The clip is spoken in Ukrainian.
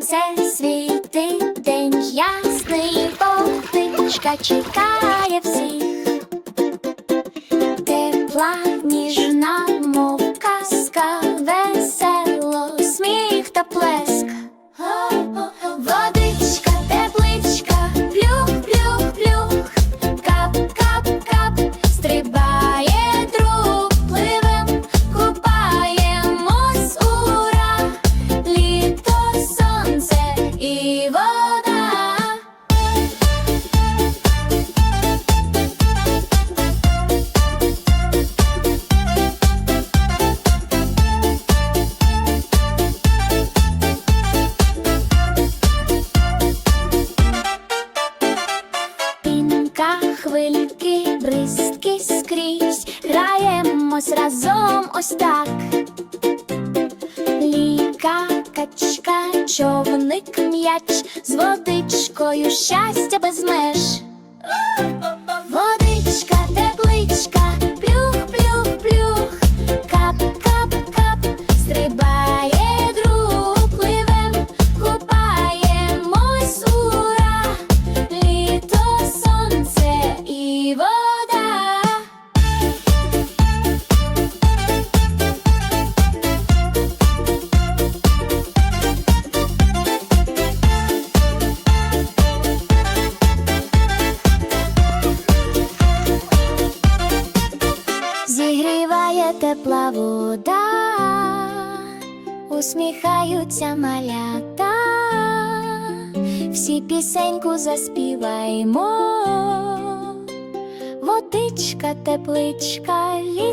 сонце світить, день ясний, водичка чекає всіх. Тепла, ніжна, бризки скрізь, граємось разом ось так. Ліка, качка, човник, м'яч з водичкою щастя без меж. Тепла вода, усміхаються малята, всі пісеньку заспіваємо, водичка, тепличка, тримаємо.